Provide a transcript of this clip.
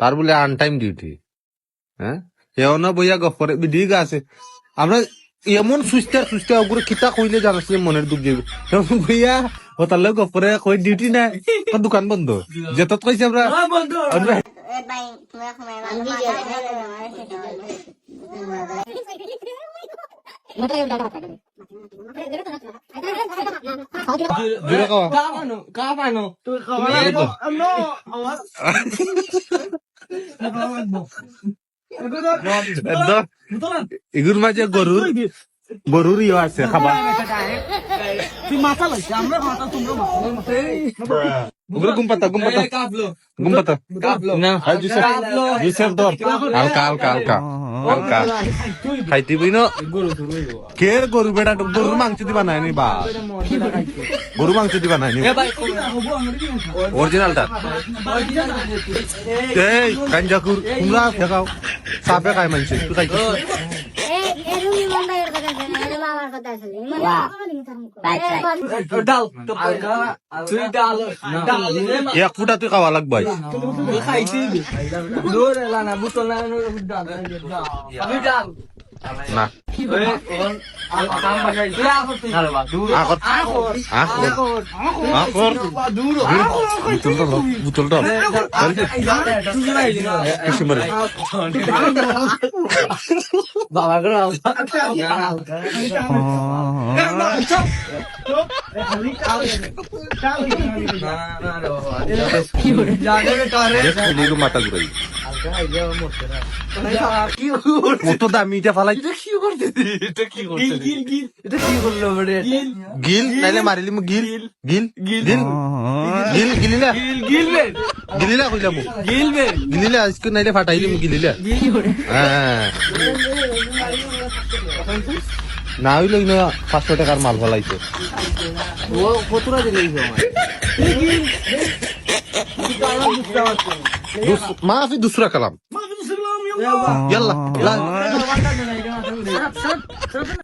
তার বলে আনটাইম ডিউটি হ্যাঁ? এও না বইয়া গপ করে বিদিক আছে। আমরা এমন সুস্থা সুস্থা ওগুলো কিতা কইলে জানাস মনের দুঃখ যাবে এমন বইয়া ও তার লোক গপ করে কই ডিউটি নাই? দোকান বন্ধ? যেত কইছে আমরা কাপানো কাপানো তুই এগুর মাঝে গরুর গরুর ইয়ে আছে খাবার তুই মাথা লাগছে আমরা মাথা তোমরা মাথা গুম পাতা কাপলো। না। হাই জুসেফ জুসেফ ধর। হালকা হালকা হালকা। হালকা। খাইতে বই না? কে গরু বেটা গরুর মাংস দিবা নাই নি বা গরু মাংস দিবা নাই নি। অরিজিনালটা। এই কাঞ্জাকুর তোমরা দেখাও সাপে খাই মানছে তুই খাইছিস এরকম কথা আছে না, এক ফুটা তুই খাওয়া লাগবে তুই খাইছি দূর এলা না বুতল না ডাল আমি ডাল না আগত আকর আকর বুতল তো বুতল তো কিছু মারে বাবা করে পুলির মাথা ঘুরাই গিল গিলিলা গিলিলা ফাটাইলি গিলিলা হ্যাঁ না হইল না পাঁচশো টাকার মাল ফলাইছে মাফি দুসরা কালাম।